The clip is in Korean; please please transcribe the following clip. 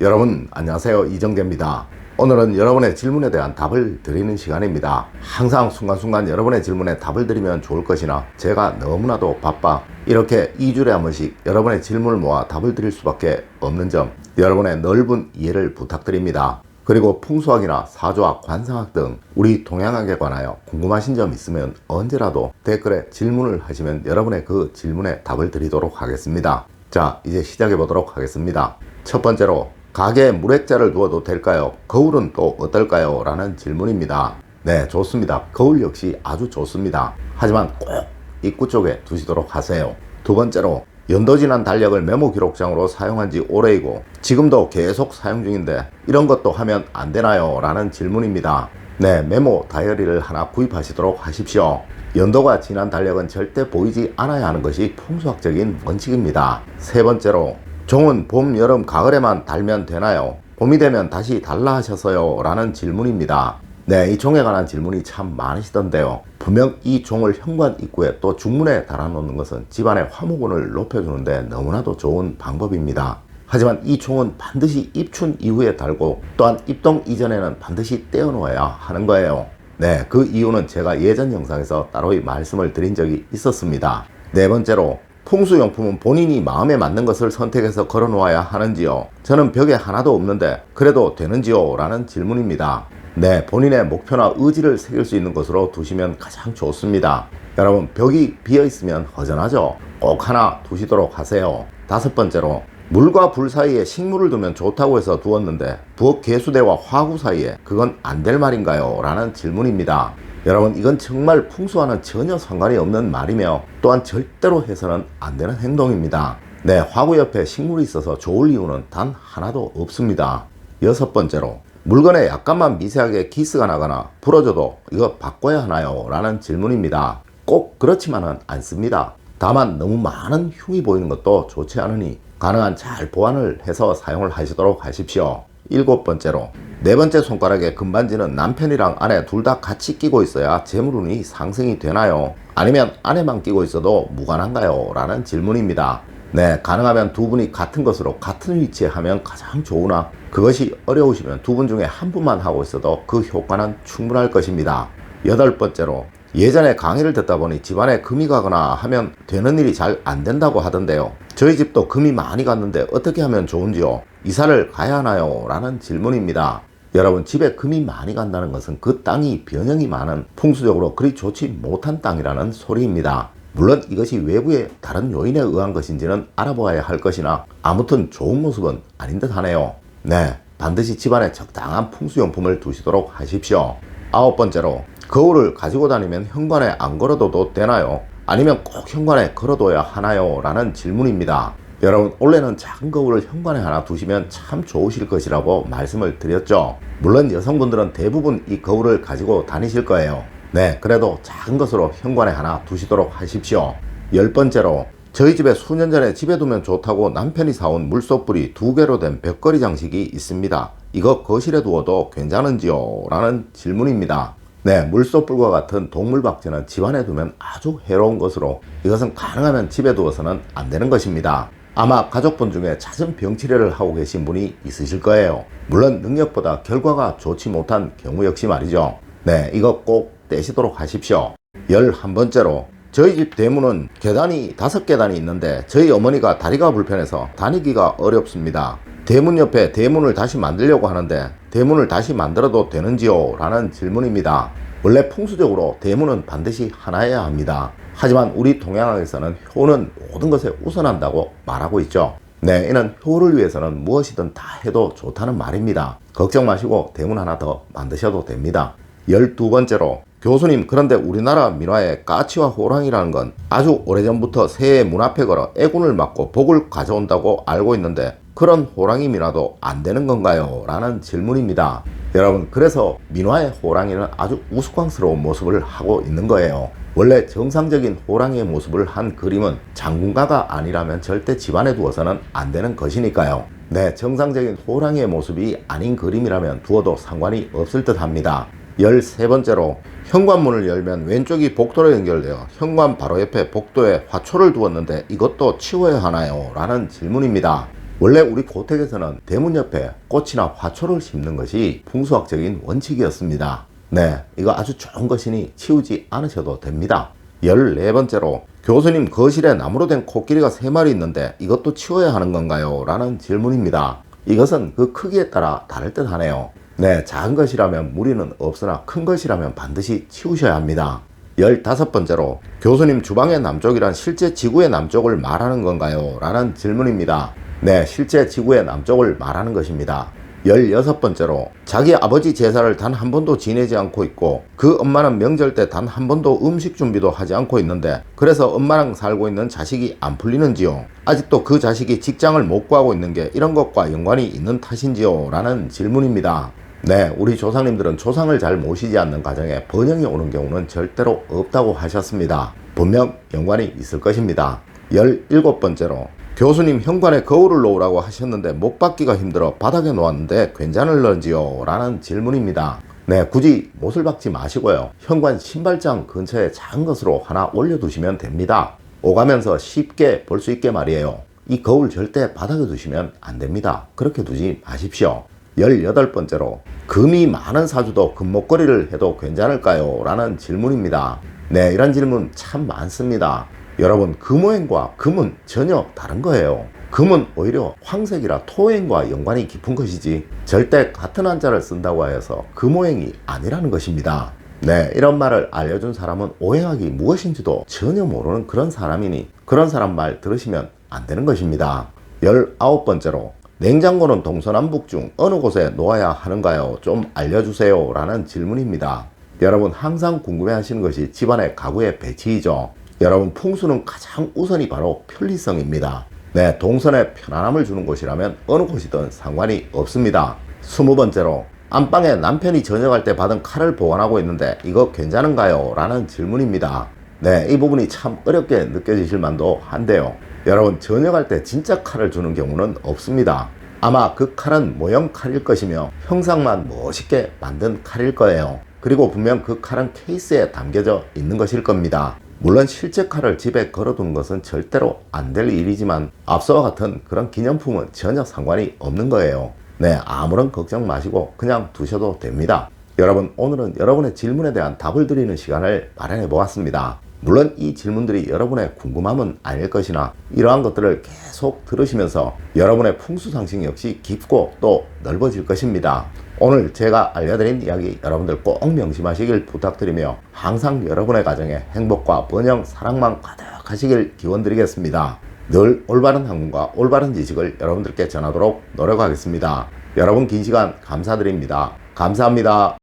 여러분 안녕하세요 이정재입니다. 오늘은 여러분의 질문에 대한 답을 드리는 시간입니다. 항상 순간순간 여러분의 질문에 답을 드리면 좋을 것이나 제가 너무나도 바빠 이렇게 2주에 한 번씩 여러분의 질문을 모아 답을 드릴 수밖에 없는 점 여러분의 넓은 이해를 부탁드립니다. 그리고 풍수학이나 사조학, 관상학 등 우리 동양학에 관하여 궁금하신 점 있으면 언제라도 댓글에 질문을 하시면 여러분의 그 질문에 답을 드리도록 하겠습니다. 자, 이제 시작해 보도록 하겠습니다. 첫 번째로 가게에 물액자를 두어도 될까요? 거울은 또 어떨까요? 라는 질문입니다. 네, 좋습니다. 거울 역시 아주 좋습니다. 하지만 꼭 입구 쪽에 두시도록 하세요. 두 번째로 연도 지난 달력을 메모 기록장으로 사용한 지 오래이고 지금도 계속 사용 중인데 이런 것도 하면 안 되나요? 라는 질문입니다. 네, 메모 다이어리를 하나 구입하시도록 하십시오. 연도가 지난 달력은 절대 보이지 않아야 하는 것이 풍수학적인 원칙입니다. 세 번째로 종은 봄, 여름, 가을에만 달면 되나요? 봄이 되면 다시 달라 하셔서요? 라는 질문입니다. 네, 이 종에 관한 질문이 참 많으시던데요. 분명 이 종을 현관 입구에 또 중문에 달아놓는 것은 집안의 화목운을 높여주는데 너무나도 좋은 방법입니다. 하지만 이 종은 반드시 입춘 이후에 달고 또한 입동 이전에는 반드시 떼어놓아야 하는 거예요. 네, 그 이유는 제가 예전 영상에서 따로 말씀을 드린 적이 있었습니다. 네 번째로 풍수용품은 본인이 마음에 맞는 것을 선택해서 걸어 놓아야 하는지요? 저는 벽에 하나도 없는데 그래도 되는지요? 라는 질문입니다. 네, 본인의 목표나 의지를 새길 수 있는 곳으로 두시면 가장 좋습니다. 여러분, 벽이 비어 있으면 허전하죠? 꼭 하나 두시도록 하세요. 다섯 번째로, 물과 불 사이에 식물을 두면 좋다고 해서 두었는데, 부엌 개수대와 화구 사이에 그건 안 될 말인가요? 라는 질문입니다. 여러분, 이건 정말 풍수와는 전혀 상관이 없는 말이며, 또한 절대로 해서는 안 되는 행동입니다. 네, 화구 옆에 식물이 있어서 좋을 이유는 단 하나도 없습니다. 여섯 번째로, 물건에 약간만 미세하게 기스가 나거나 부러져도 이거 바꿔야 하나요? 라는 질문입니다. 꼭 그렇지만은 않습니다. 다만 너무 많은 흉이 보이는 것도 좋지 않으니 가능한 잘 보완을 해서 사용을 하시도록 하십시오. 일곱 번째로 네 번째 손가락에 금반지는 남편이랑 아내 둘 다 같이 끼고 있어야 재물운이 상승이 되나요? 아니면 아내만 끼고 있어도 무관한가요? 라는 질문입니다. 네, 가능하면 두 분이 같은 것으로 같은 위치에 하면 가장 좋으나 그것이 어려우시면 두 분 중에 한 분만 하고 있어도 그 효과는 충분할 것입니다. 여덟 번째로 예전에 강의를 듣다 보니 집안에 금이 가거나 하면 되는 일이 잘 안 된다고 하던데요. 저희 집도 금이 많이 갔는데 어떻게 하면 좋은지요? 이사를 가야 하나요? 라는 질문입니다. 여러분 집에 금이 많이 간다는 것은 그 땅이 변형이 많은 풍수적으로 그리 좋지 못한 땅이라는 소리입니다. 물론 이것이 외부의 다른 요인에 의한 것인지는 알아보아야 할 것이나 아무튼 좋은 모습은 아닌 듯 하네요. 네, 반드시 집안에 적당한 풍수용품을 두시도록 하십시오. 아홉 번째로 거울을 가지고 다니면 현관에 안 걸어둬도 되나요? 아니면 꼭 현관에 걸어둬야 하나요? 라는 질문입니다. 여러분 원래는 작은 거울을 현관에 하나 두시면 참 좋으실 것이라고 말씀을 드렸죠. 물론 여성분들은 대부분 이 거울을 가지고 다니실 거예요. 네, 그래도 작은 것으로 현관에 하나 두시도록 하십시오. 열 번째로 저희 집에 수년 전에 집에 두면 좋다고 남편이 사온 물소불이 두 개로 된 벽걸이 장식이 있습니다. 이거 거실에 두어도 괜찮은지요? 라는 질문입니다. 네, 물소불과 같은 동물 박쥐는 집안에 두면 아주 해로운 것으로 이것은 가능하면 집에 두어서는 안 되는 것입니다. 아마 가족분 중에 잦은 병치레를 하고 계신 분이 있으실 거예요. 물론 능력보다 결과가 좋지 못한 경우 역시 말이죠. 네, 이거 꼭 떼시도록 하십시오. 열한 번째로 저희 집 대문은 계단이 다섯 계단이 있는데 저희 어머니가 다리가 불편해서 다니기가 어렵습니다. 대문 옆에 대문을 다시 만들려고 하는데 대문을 다시 만들어도 되는지요? 라는 질문입니다. 원래 풍수적으로 대문은 반드시 하나여야 합니다. 하지만 우리 동양학에서는 효는 모든 것에 우선한다고 말하고 있죠. 네, 이는 효를 위해서는 무엇이든 다 해도 좋다는 말입니다. 걱정 마시고 대문 하나 더 만드셔도 됩니다. 열두 번째로 교수님 그런데 우리나라 민화에 까치와 호랑이라는 건 아주 오래전부터 새해 문 앞에 걸어 애군을 맞고 복을 가져온다고 알고 있는데 그런 호랑이 민화도 안 되는 건가요? 라는 질문입니다. 여러분 그래서 민화의 호랑이는 아주 우스꽝스러운 모습을 하고 있는 거예요. 원래 정상적인 호랑이의 모습을 한 그림은 장군가가 아니라면 절대 집안에 두어서는 안 되는 것이니까요. 네, 정상적인 호랑이의 모습이 아닌 그림이라면 두어도 상관이 없을 듯 합니다. 13번째로 현관문을 열면 왼쪽이 복도로 연결되어 현관 바로 옆에 복도에 화초를 두었는데 이것도 치워야 하나요? 라는 질문입니다. 원래 우리 고택에서는 대문 옆에 꽃이나 화초를 심는 것이 풍수학적인 원칙이었습니다. 네, 이거 아주 좋은 것이니 치우지 않으셔도 됩니다. 14번째로 교수님 거실에 나무로 된 코끼리가 3마리 있는데 이것도 치워야 하는 건가요? 라는 질문입니다. 이것은 그 크기에 따라 다를 듯 하네요. 네, 작은 것이라면 무리는 없으나 큰 것이라면 반드시 치우셔야 합니다. 15번째로 교수님 주방의 남쪽이란 실제 지구의 남쪽을 말하는 건가요? 라는 질문입니다. 네, 실제 지구의 남쪽을 말하는 것입니다. 16번째로 자기 아버지 제사를 단 한 번도 지내지 않고 있고 그 엄마는 명절 때 단 한 번도 음식 준비도 하지 않고 있는데 그래서 엄마랑 살고 있는 자식이 안 풀리는지요? 아직도 그 자식이 직장을 못 구하고 있는 게 이런 것과 연관이 있는 탓인지요? 라는 질문입니다. 네, 우리 조상님들은 조상을 잘 모시지 않는 가정에 번영이 오는 경우는 절대로 없다고 하셨습니다. 분명 연관이 있을 것입니다. 17번째로 교수님 현관에 거울을 놓으라고 하셨는데 못 받기가 힘들어 바닥에 놓았는데 괜찮을런지요? 라는 질문입니다. 네, 굳이 못을 박지 마시고요. 현관 신발장 근처에 작은 것으로 하나 올려두시면 됩니다. 오가면서 쉽게 볼 수 있게 말이에요. 이 거울 절대 바닥에 두시면 안 됩니다. 그렇게 두지 마십시오. 18번째로 금이 많은 사주도 금목걸이를 해도 괜찮을까요? 라는 질문입니다. 네, 이런 질문 참 많습니다. 여러분, 금오행과 금은 전혀 다른 거예요. 금은 오히려 황색이라 토행과 연관이 깊은 것이지 절대 같은 한자를 쓴다고 하여서 금오행이 아니라는 것입니다. 네, 이런 말을 알려준 사람은 오행학이 무엇인지도 전혀 모르는 그런 사람이니 그런 사람 말 들으시면 안 되는 것입니다. 19번째로 냉장고는 동서남북 중 어느 곳에 놓아야 하는가요? 좀 알려주세요. 라는 질문입니다. 여러분 항상 궁금해 하시는 것이 집안의 가구의 배치이죠. 여러분 풍수는 가장 우선이 바로 편리성입니다. 네, 동선에 편안함을 주는 곳이라면 어느 곳이든 상관이 없습니다. 스무 번째로 안방에 남편이 저녁할 때 받은 칼을 보관하고 있는데 이거 괜찮은가요? 라는 질문입니다. 네, 이 부분이 참 어렵게 느껴지실 만도 한데요. 여러분 저녁할 때 진짜 칼을 주는 경우는 없습니다. 아마 그 칼은 모형 칼일 것이며 형상만 멋있게 만든 칼일 거예요. 그리고 분명 그 칼은 케이스에 담겨져 있는 것일 겁니다. 물론 실제 칼을 집에 걸어두는 것은 절대로 안 될 일이지만 앞서와 같은 그런 기념품은 전혀 상관이 없는 거예요. 네, 아무런 걱정 마시고 그냥 두셔도 됩니다. 여러분, 오늘은 여러분의 질문에 대한 답을 드리는 시간을 마련해 보았습니다. 물론 이 질문들이 여러분의 궁금함은 아닐 것이나 이러한 것들을 계속 들으시면서 여러분의 풍수상식 역시 깊고 또 넓어질 것입니다. 오늘 제가 알려드린 이야기 여러분들 꼭 명심하시길 부탁드리며 항상 여러분의 가정에 행복과 번영, 사랑만 가득하시길 기원드리겠습니다. 늘 올바른 학문과 올바른 지식을 여러분들께 전하도록 노력하겠습니다. 여러분 긴 시간 감사드립니다. 감사합니다.